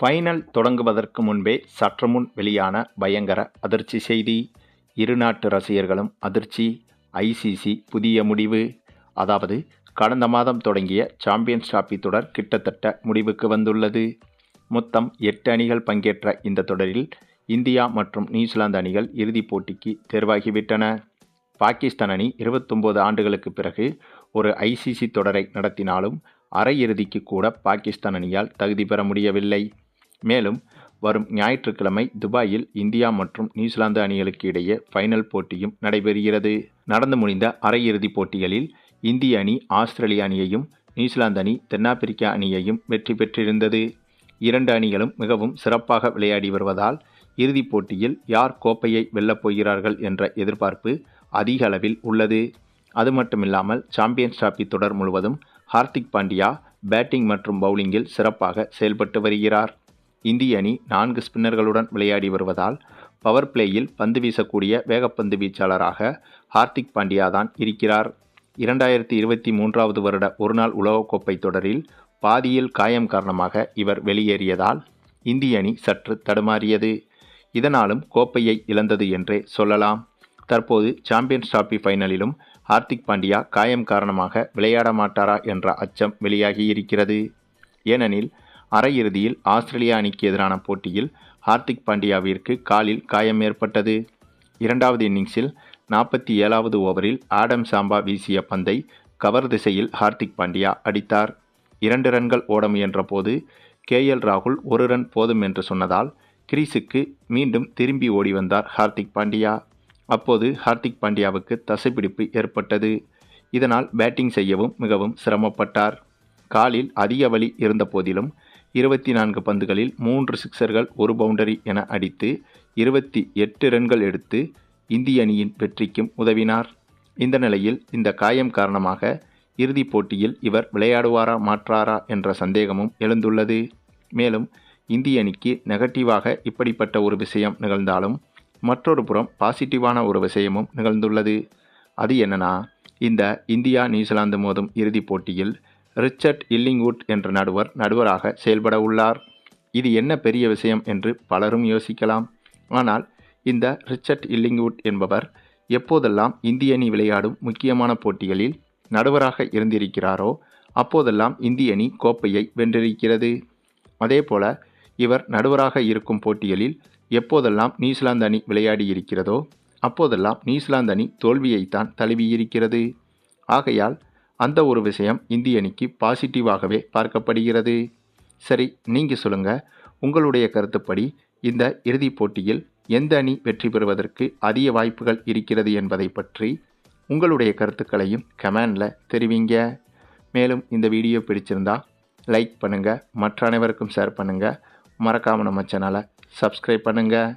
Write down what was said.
Final தொடங்குவதற்கு முன்பே சற்று முன் வெளியான பயங்கர அதிர்ச்சி செய்தி. இரு நாட்டு ரசிகர்களும் அதிர்ச்சி. ஐசிசி புதிய முடிவு. அதாவது கடந்த மாதம் தொடங்கிய சாம்பியன்ஸ் டிராபி தொடர் கிட்டத்தட்ட முடிவுக்கு வந்துள்ளது. மொத்தம் எட்டு அணிகள் பங்கேற்ற இந்த தொடரில் இந்தியா மற்றும் நியூசிலாந்து அணிகள் இறுதிப் போட்டிக்கு தேர்வாகிவிட்டன. பாகிஸ்தான் அணி இருபத்தொம்போது ஆண்டுகளுக்கு பிறகு ஒரு ஐசிசி தொடரை நடத்தினாலும் அரையிறுதிக்கு கூட பாகிஸ்தான் அணியால் தகுதி பெற முடியவில்லை. மேலும் வரும் ஞாயிற்றுக்கிழமை துபாயில் இந்தியா மற்றும் நியூசிலாந்து அணிகளுக்கு இடையே ஃபைனல் போட்டியும் நடைபெறுகிறது. நடந்து முடிந்த அரையிறுதிப் போட்டிகளில் இந்திய அணி ஆஸ்திரேலிய அணியையும் நியூசிலாந்து அணி தென்னாப்பிரிக்கா அணியையும் வெற்றி பெற்றிருந்தது. இரண்டு அணிகளும் மிகவும் சிறப்பாக விளையாடி வருவதால் இறுதிப் போட்டியில் யார் கோப்பையை வெல்லப் போகிறார்கள் என்ற எதிர்பார்ப்பு அதிக அளவில் உள்ளது. அது மட்டுமில்லாமல் சாம்பியன்ஸ் டிராபி தொடர் முழுவதும் ஹார்திக் பாண்டியா பேட்டிங் மற்றும் பவுலிங்கில் சிறப்பாக செயல்பட்டு வருகிறார். இந்திய அணி நான்கு ஸ்பின்னர்களுடன் விளையாடி வருவதால் பவர் பிளேயில் பந்து வீசக்கூடிய வேகப்பந்து வீச்சாளராக ஹார்திக் பாண்டியா தான் இருக்கிறார். இரண்டாயிரத்தி இருபத்தி மூன்றாவது வருட ஒருநாள் உலகக்கோப்பை தொடரில் பாதியில் காயம் காரணமாக இவர் வெளியேறியதால் இந்திய அணி சற்று தடுமாறியது. இதனாலும் கோப்பையை இழந்தது என்றே சொல்லலாம். தற்போது சாம்பியன்ஸ் டிராபி ஃபைனலிலும் ஹார்திக் பாண்டியா காயம் காரணமாக விளையாட மாட்டாரா என்ற அச்சம் வெளியாகியிருக்கிறது. ஏனெனில் அரையிறுதியில் ஆஸ்திரேலியா அணிக்கு எதிரான போட்டியில் ஹார்திக் பாண்டியாவிற்கு காலில் காயம் ஏற்பட்டது. இரண்டாவது இன்னிங்ஸில் நாற்பத்தி ஏழாவது ஓவரில் ஆடம் சாம்பா வீசிய பந்தை கவர் திசையில் ஹார்திக் பாண்டியா அடித்தார். இரண்டு ரன்கள் ஓட முயன்ற போது கே எல் ராகுல் ஒரு ரன் போதும் என்று சொன்னதால் கிரீஸுக்கு மீண்டும் திரும்பி ஓடி வந்தார் ஹார்திக் பாண்டியா. அப்போது ஹார்திக் பாண்டியாவுக்கு தசைப்பிடிப்பு ஏற்பட்டது. இதனால் பேட்டிங் செய்யவும் மிகவும் சிரமப்பட்டார். காலில் அதிக வலி இருந்த போதிலும் இருபத்தி நான்கு பந்துகளில் மூன்று சிக்சர்கள் ஒரு பவுண்டரி என அடித்து இருபத்தி எட்டு ரன்கள் எடுத்து இந்திய அணியின் வெற்றிக்கும் உதவினார். இந்த நிலையில் இந்த காயம் காரணமாக இறுதிப் போட்டியில் இவர் விளையாடுவாரா மாற்றாரா என்ற சந்தேகமும் எழுந்துள்ளது. மேலும் இந்திய அணிக்கு நெகட்டிவாக இப்படிப்பட்ட ஒரு விஷயம் நிகழ்ந்தாலும் மற்றொரு புறம் பாசிட்டிவான ஒரு விஷயமும் நிகழ்ந்துள்ளது. அது என்னன்னா இந்த இந்தியா நியூசிலாந்து மோதும் இறுதிப் போட்டியில் ரிச்சர்ட் இல்லிங்வுட் என்ற நடுவர் நடுவராக செயல்பட உள்ளார். இது என்ன பெரிய விஷயம் என்று பலரும் யோசிக்கலாம். ஆனால் இந்த ரிச்சர்ட் இல்லிங்வுட் என்பவர் எப்போதெல்லாம் இந்திய அணி விளையாடும் முக்கியமான போட்டிகளில் நடுவராக இருந்திருக்கிறாரோ அப்போதெல்லாம் இந்திய அணி கோப்பையை வென்றிருக்கிறது. அதேபோல இவர் நடுவராக இருக்கும் போட்டிகளில் எப்போதெல்லாம் நியூசிலாந்து அணி விளையாடி இருக்கிறதோ அப்போதெல்லாம் நியூசிலாந்து அணி தோல்வியைத்தான் தழுவியிருக்கிறது. ஆகையால் அந்த ஒரு விஷயம் இந்திய அணிக்கு பாசிட்டிவாகவே பார்க்கப்படுகிறது. சரி நீங்கள் சொல்லுங்கள் உங்களுடைய கருத்துப்படி இந்த இறுதிப் போட்டியில் எந்த அணி வெற்றி பெறுவதற்கு அதிக வாய்ப்புகள் இருக்கிறது என்பதை பற்றி உங்களுடைய கருத்துக்களையும் கமெண்டில் தெரிவிங்க. மேலும் இந்த வீடியோ பிடிச்சிருந்தா லைக் பண்ணுங்கள் மற்ற அனைவருக்கும் ஷேர் பண்ணுங்கள் மறக்காமல் நம்ம சேனலை சப்ஸ்கிரைப் பண்ணுங்கள்